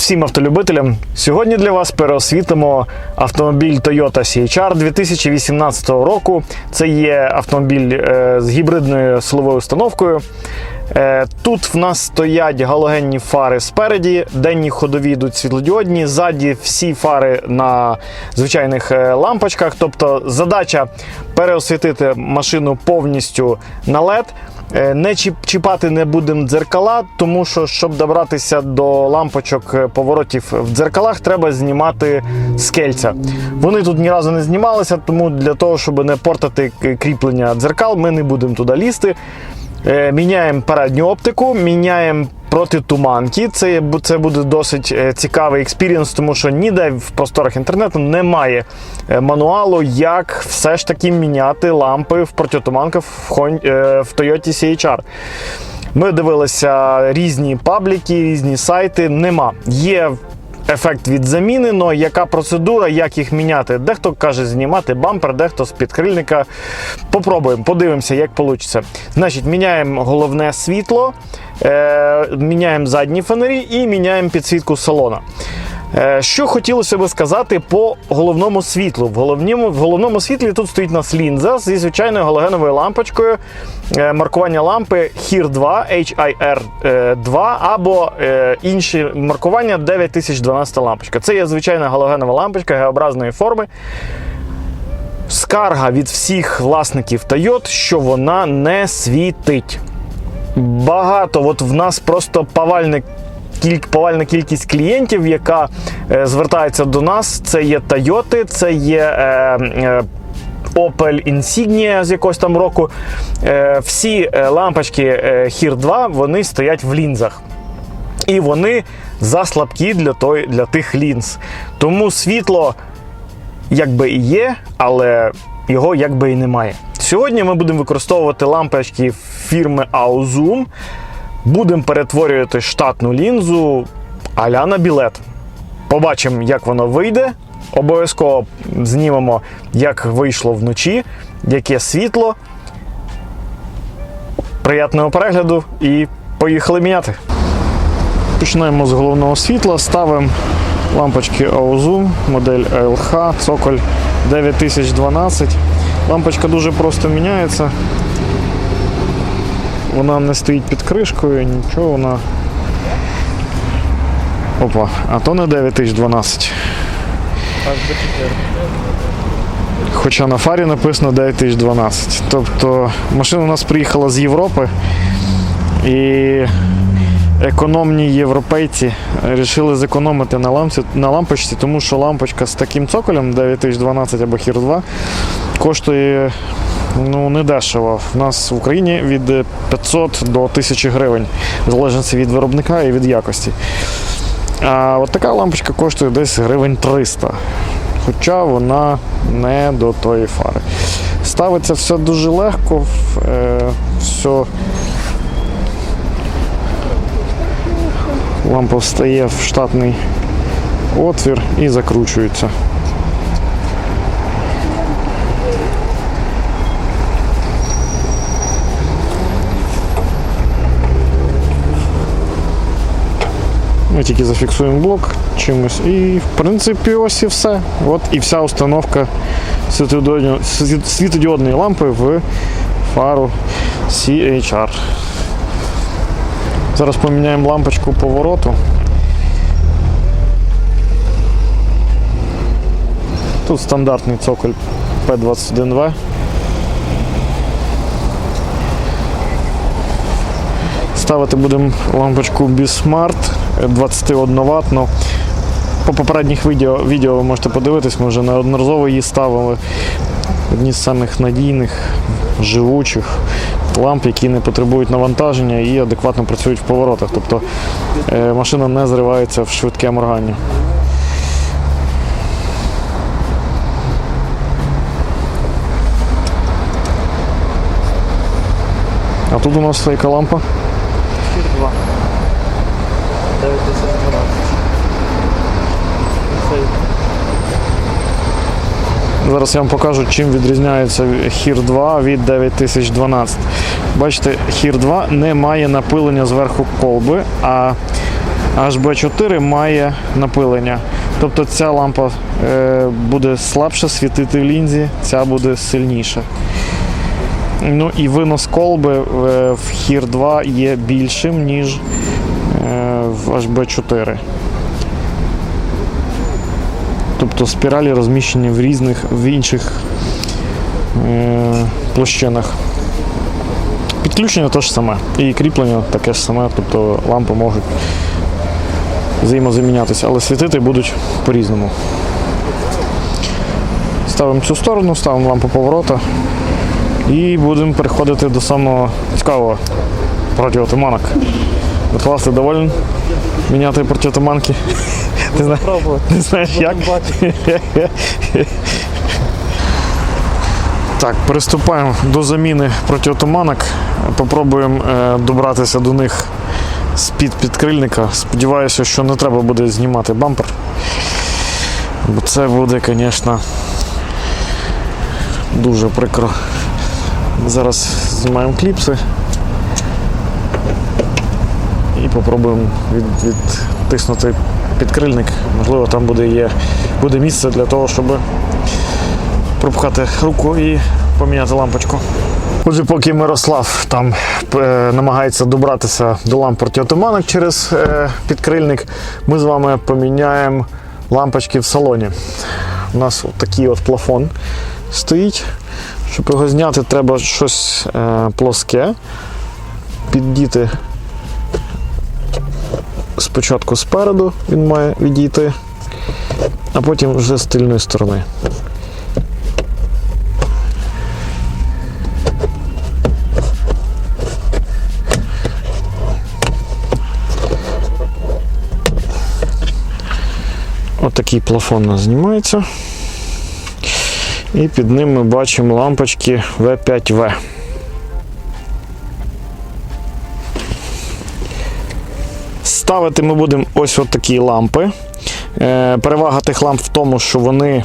всім автолюбителям! Сьогодні для вас переосвітимо автомобіль Toyota CHR 2018 року. Це є автомобіль е, з гібридною силовою установкою. Е, Тут в нас стоять галогенні фари спереді, денні ходові йдуть світлодіодні, ззаді всі фари на звичайних е, лампочках. Тобто задача переосвітити машину повністю на LED. Е, Не чіп- чіпати не будемо дзеркала, тому що щоб добратися до лампочок е, поворотів в дзеркалах, треба знімати скельця. Вони тут ні разу не знімалися, тому для того, щоб не портити кріплення дзеркал, ми не будемо туди лізти. Е, Міняємо передню оптику, міняємо протитуманки. Це, це буде досить е, цікавий експірієнс, тому що ніде в просторах інтернету немає е, мануалу, як все ж таки міняти лампи в протитуманках в, Хон- е, Toyota CHR. Ми дивилися різні пабліки, різні сайти. Нема. Є ефект від заміни, але яка процедура, як їх міняти? Дехто каже знімати бампер, дехто з підкрильника. Попробуємо, подивимося, як вийде. Значить, міняємо головне світло, е, міняємо задні фонарі і міняємо підсвітку салона. Е, Що хотілося би сказати по головному світлу. В головному, в головному світлі тут стоїть нас лінза зі звичайною галогеновою лампочкою. Е, Маркування лампи HIR 2, HIR 2 або е, інші маркування 9012 лампочка. Це є звичайна галогенова лампочка геобразної форми. Скарга від всіх власників Toyota, що вона не світить. Багато, от в нас просто повальне кіль- повальна кількість клієнтів, яка е, звертається до нас. Це є Toyota, це є е, е, Opel Insignia з якогось там року. Е, всі е, лампочки HIR 2 вони стоять в лінзах. І вони заслабкі для, той, для тих лінз. Тому світло якби і є, але його якби і немає. Сьогодні ми будемо використовувати лампочки фірми Auzum. Будемо перетворювати штатну лінзу аля на білет. Побачимо, як воно вийде. Обов'язково знімемо, як вийшло вночі, яке світло. Приятного перегляду і поїхали міняти. Починаємо з головного світла, ставимо лампочки Auzum, модель ALH, цоколь 9012. Лампочка дуже просто міняється. Вона не стоїть під кришкою, нічого вона. Опа, а то не 9012. Хоча на фарі написано 9012. Тобто машина у нас приїхала з Європи і економні європейці вирішили зекономити на, лампці, на лампочці, тому що лампочка з таким цоколем 9012 або HIR 2 коштує ну, недешево. У нас в Україні від 500 до 1000 гривень, в залежності від виробника і від якості. А от така лампочка коштує десь гривень 300. Хоча вона не до тої фари. Ставиться все дуже легко, е, все Лампа встає в штатний отвір і закручується. Ми тільки зафіксуємо блок чимось і в принципі ось і все. От і вся установка світодіодної, лампи в фару CHR. Зараз поміняємо лампочку повороту. Тут стандартний цоколь P21V. Ставити будемо лампочку Bismart 21 Вт. По попередніх відео, відео ви можете подивитись, ми вже неодноразово її ставили. Одні з самих надійних, живучих ламп, які не потребують навантаження і адекватно працюють в поворотах. Тобто е, машина не зривається в швидке моргання. А тут у нас яка лампа? Фір 2. 9012. Цей Зараз я вам покажу, чим відрізняється HIR 2 від 9012. Бачите, HIR 2 не має напилення зверху колби, а а HB4 має напилення. Тобто ця лампа е, буде слабше світити в лінзі, ця буде сильніша. Ну і винос колби е, в HIR 2 є більшим, ніж в HB4. Тобто спіралі розміщені в різних в інших е, площинах. Підключення те ж саме. І кріплення таке ж саме, тобто лампи можуть взаємозамінятися, але світити будуть по-різному. Ставимо цю сторону, ставимо лампу поворота і будемо переходити до самого цікавого протиотуманок. Миколас, ти доволен міняти протиотуманки? Ти знаєш, не знаєш як? Так, приступаємо до заміни протиотуманок. Попробуємо е, добратися до них з-під підкрильника. Сподіваюся, що не треба буде знімати бампер. Бо це буде, звісно, дуже прикро. Зараз знімаємо кліпси і попробуємо від, відтиснути підкрильник. Можливо, там буде, є, буде місце для того, щоб пропхати руку і поміняти лампочку. Отже, поки Мирослав там е, намагається добратися до ламп протиотуманок через е, підкрильник, ми з вами поміняємо лампочки в салоні. У нас такий от плафон стоїть. Щоб його зняти, треба щось е, плоске. Піддіти спочатку спереду він має відійти, а потім вже з тильної сторони. Отакий плафон у нас знімається. І під ним ми бачимо лампочки V5V. Ставити ми будемо ось от такі лампи. Е, Перевага тих ламп в тому, що вони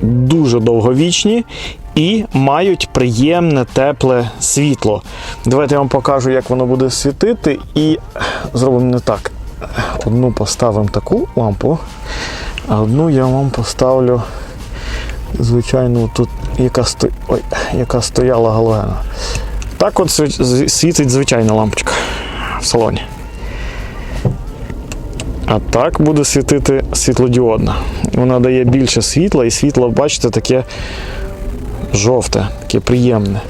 дуже довговічні і мають приємне тепле світло. Давайте я вам покажу, як воно буде світити, і зробимо не так. Одну поставимо таку лампу, а одну я вам поставлю звичайно, тут яка, сто... Ой, яка стояла галогена. Так от світить звичайна лампочка в салоні. А так буде світити світлодіодна. Вона дає більше світла, і світло, бачите, таке жовте, таке приємне.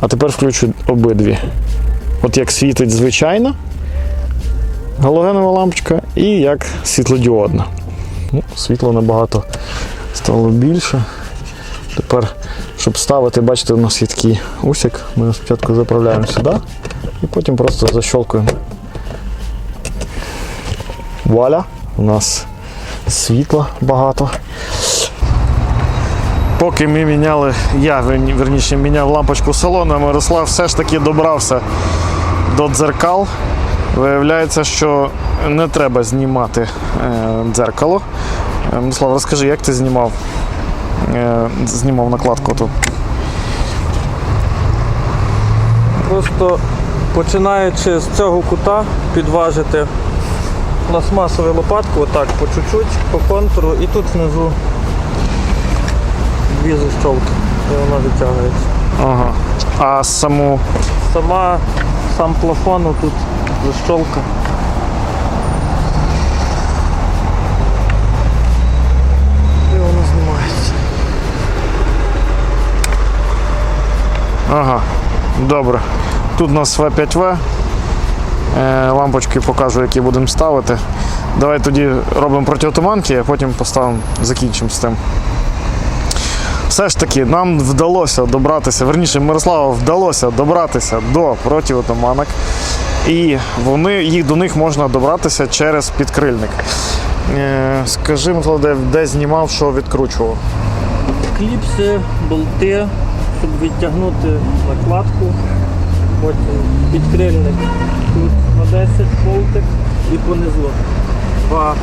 А тепер включу обидві. От як світить звичайна галогенова лампочка і як світлодіодна. Ну, світло набагато стало більше. Тепер, щоб ставити, бачите, у нас є такий усик. Ми спочатку заправляємо сюди і потім просто защолкуємо. Вуаля, у нас світла багато. Поки ми міняли, я верніше міняв лампочку салону, Мирослав все ж таки добрався до дзеркал. Виявляється, що не треба знімати е, дзеркало. Е, Мирослав, розкажи, як ти знімав? е, знімав накладку тут. Просто починаючи з цього кута підважити пластмасову лопатку, отак по чуть-чуть, по контуру і тут внизу дві защолки, і вона витягується. Ага. А саму Сама, сам плафон, тут защолка. І воно знімається. Ага, добре. Тут у нас В5В. Е, лампочки покажу, які будемо ставити. Давай тоді робимо протиотуманки, а потім поставимо, закінчимо з тим. Все ж таки, нам вдалося добратися, верніше, Мирославу вдалося добратися до протиотуманок. І вони, їх, до них можна добратися через підкрильник. Е, скажи, де, де знімав, що відкручував? кліпси, болти, щоб відтягнути накладку. Потім підкрильник тут на 10 болтик і понизу два,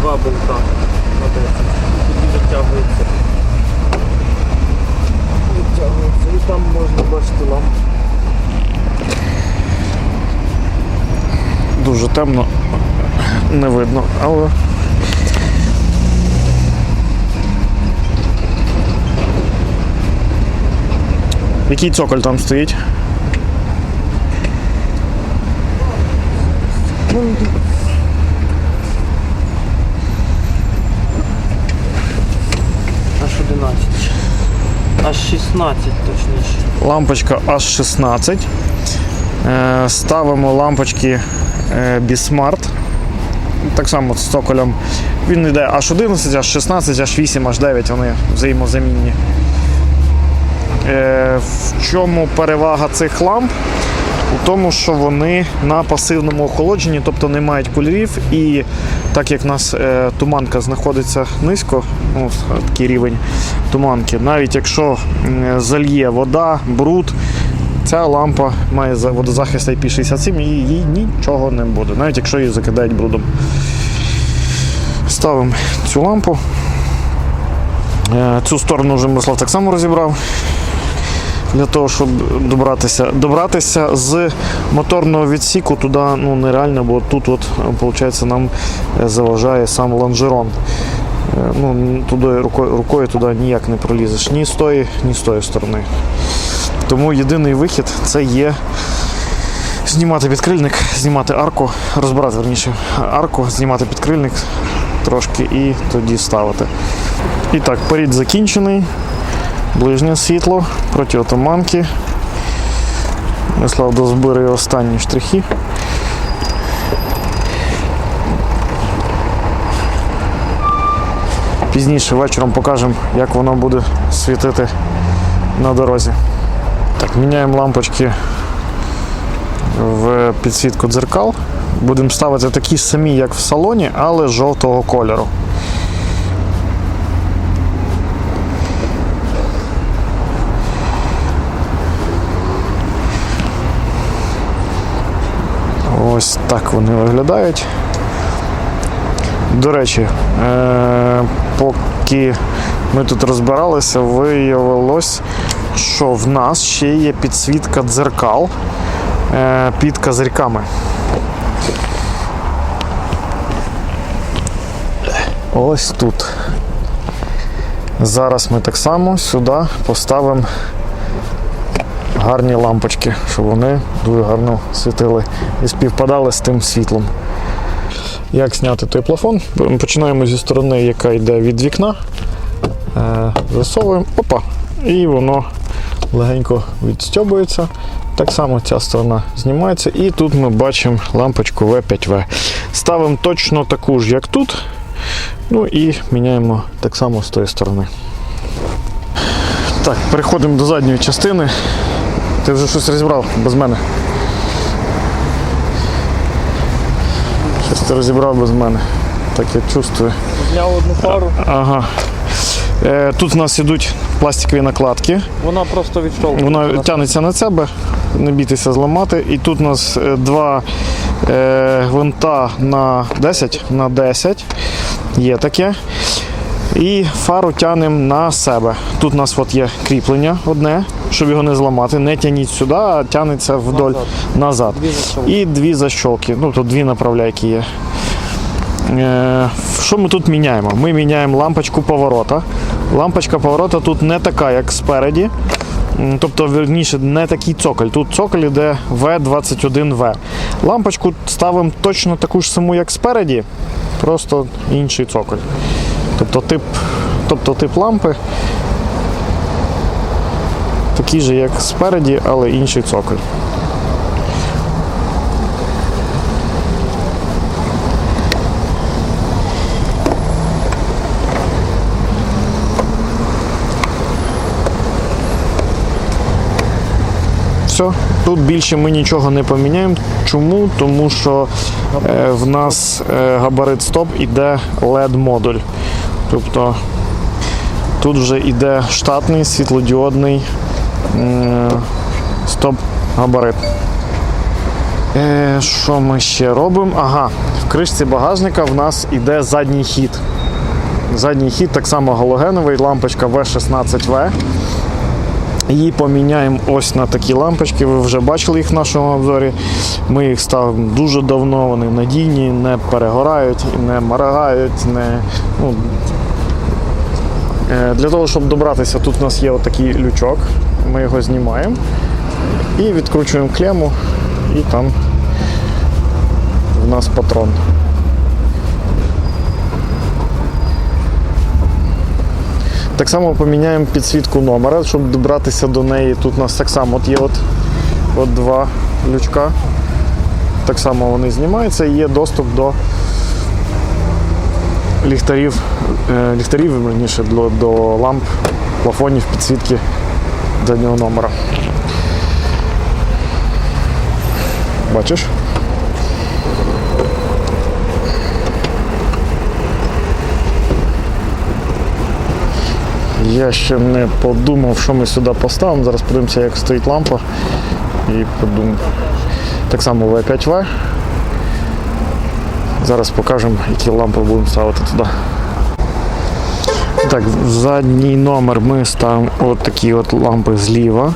два болта на 10. І тоді витягується. Витягується. І там можна бачити лампу. дуже темно, не видно, але. Який цоколь там стоїть? Аж 11. Аж 16 точніше. Лампочка H16. Е, Ставимо лампочки е, Bismart. Так само з цоколем. Він йде H11, H16, H8, H9, вони взаємозамінні. Е, В чому перевага цих ламп? У тому, що вони на пасивному охолодженні, тобто не мають кольорів, і так як в нас е, туманка знаходиться низько, ну, такий рівень туманки, навіть якщо м, зальє вода, бруд, ця лампа має водозахист IP67 і їй нічого не буде, навіть якщо її закидають брудом. Ставимо цю лампу. Е, Цю сторону вже Мирослав так само розібрав для того, щоб добратися. Добратися з моторного відсіку туди ну, нереально, бо тут от, виходить, нам е, заважає сам лонжерон. Е, Ну, туди рукою, рукою туди ніяк не пролізеш ні з тої, ні з тої сторони. Тому єдиний вихід це є знімати підкрильник, знімати арку, розбирати верніше арку, знімати підкрильник трошки і тоді ставити. І так, перід закінчений. Ближнє світло проти отаманки. Мислав дозбирає останні штрихи. Пізніше вечором покажемо, як воно буде світити на дорозі. Так, міняємо лампочки в підсвітку дзеркал. Будемо ставити такі самі, як в салоні, але жовтого кольору. Ось так вони виглядають. До речі, е- поки ми тут розбиралися, виявилось, що в нас ще є підсвітка дзеркал е- під козирьками. Ось тут. Зараз ми так само сюди поставимо гарні лампочки, щоб вони дуже гарно світили і співпадали з тим світлом. Як зняти той плафон? Починаємо зі сторони, яка йде від вікна. Е, Засовуємо, опа, і воно легенько відстьобується. Так само ця сторона знімається, і тут ми бачимо лампочку V5V. Ставимо точно таку ж, як тут. Ну і міняємо так само з тої сторони. Так, переходимо до задньої частини. Ти вже щось розібрав без мене. Щось ти розібрав без мене. Так я чувствую. Зняв одну пару, Ага. Е, тут в нас ідуть пластикові накладки. вона просто відштовхує. Вона тягнеться на себе, не бійтеся зламати. І тут у нас е, два е, гвинта на 10 на 10. Є таке. І фару тягнемо на себе. Тут у нас от є кріплення одне, щоб його не зламати. Не тягніть сюди, а тягнеться вдоль Назад. назад. Дві. І дві защолки. Ну, тут дві направляйки є. Е, що ми тут міняємо? Ми міняємо лампочку поворота. Лампочка поворота тут не така, як спереді. Тобто, верніше, не такий цоколь. Тут цоколь іде V21V. Лампочку ставимо точно таку ж саму, як спереді, просто інший цоколь. Тобто тип, тобто тип лампи такий же, як спереді, але інший цоколь. Все, тут більше ми нічого не поміняємо. Чому? Тому що е, в нас е, габарит стоп іде LED-модуль. Тобто тут вже йде штатний світлодіодний стоп-габарит. Е, що ми ще робимо? Ага, в кришці багажника в нас іде задній хід. Задній хід так само галогеновий, лампочка V16V. Її поміняємо ось на такі лампочки. Ви вже бачили їх в нашому обзорі. Ми їх ставимо дуже давно, вони надійні, не перегорають, не моргають, не. Ну, Е, Для того, щоб добратися, тут у нас є отакий лючок. Ми його знімаємо і відкручуємо клему, і там в нас патрон. Так само поміняємо підсвітку номера, щоб добратися до неї. Тут у нас так само от є от, от два лючка. Так само вони знімаються і є доступ до ліхтарів, е, ліхтарів верніше, до, до ламп, плафонів підсвітки заднього номера. Бачиш? Я ще не подумав, що ми сюди поставимо. Зараз подивимося, як стоїть лампа. І подумав. Так само V5V. Зараз покажемо, які лампи будемо ставити туди. Так, задній номер ми ставимо от такі от лампи зліва.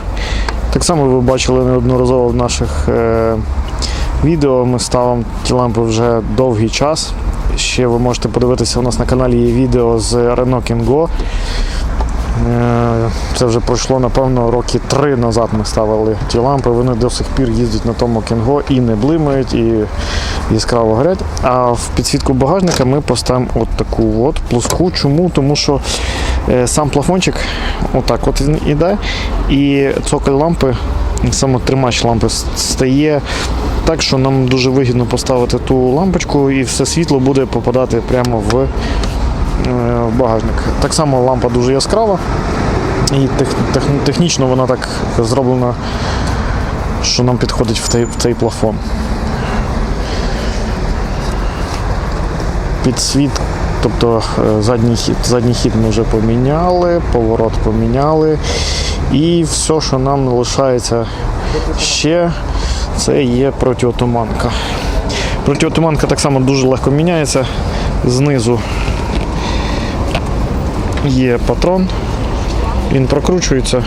Так само ви бачили неодноразово в наших е, відео. Ми ставимо ті лампи вже довгий час. Ще ви можете подивитися, у нас на каналі є відео з Renault Kingo. Е, Це вже пройшло, напевно, роки три назад ми ставили ті лампи. Вони до сих пір їздять на тому кінго і не блимають, і яскраво горять. А в підсвітку багажника ми поставимо от таку от плоску. Чому? Тому що е, сам плафончик, отак от він іде, і цоколь лампи, саме тримач лампи стає так, що нам дуже вигідно поставити ту лампочку, і все світло буде попадати прямо в в багажник. Так само лампа дуже яскрава і тех, тех, технічно вона так зроблена, що нам підходить в цей, в цей плафон. Підсвіт, тобто е, задній хід, задній хід ми вже поміняли, поворот поміняли. І все, що нам лишається ще, це є протиотуманка. Протиотуманка так само дуже легко міняється. Знизу є патрон, він прокручується.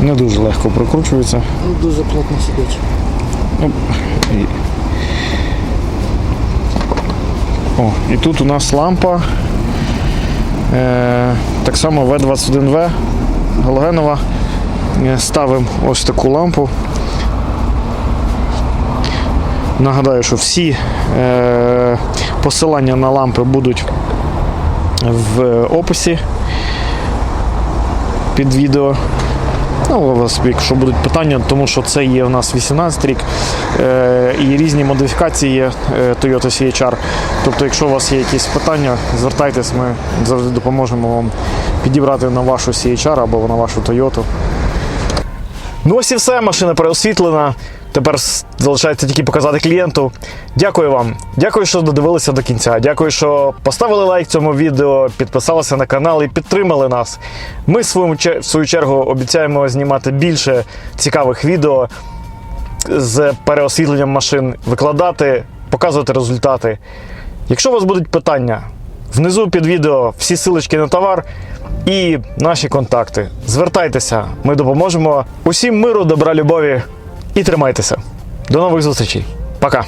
Не дуже легко прокручується. Ну, Дуже плотно сидить. Ну. О, і тут у нас лампа. Е, так само В21В галогенова. Е, Ставимо ось таку лампу. Нагадаю, що всі е, посилання на лампи будуть в описі під відео. Ну, у вас, якщо будуть питання, тому що це є у нас 18 рік е, і різні модифікації є е, Toyota CHR. Тобто, якщо у вас є якісь питання, звертайтесь, ми завжди допоможемо вам підібрати на вашу CHR або на вашу Toyota. Ну ось і все, машина переосвітлена. Тепер залишається тільки показати клієнту. Дякую вам. Дякую, що додивилися до кінця. Дякую, що поставили лайк цьому відео, підписалися на канал і підтримали нас. Ми в свою чергу обіцяємо знімати більше цікавих відео з переосвітленням машин, викладати, показувати результати. Якщо у вас будуть питання, внизу під відео всі силочки на товар і наші контакти. Звертайтеся, ми допоможемо. Усім миру, добра, любові і тримайтеся. До нових зустрічей. Пока.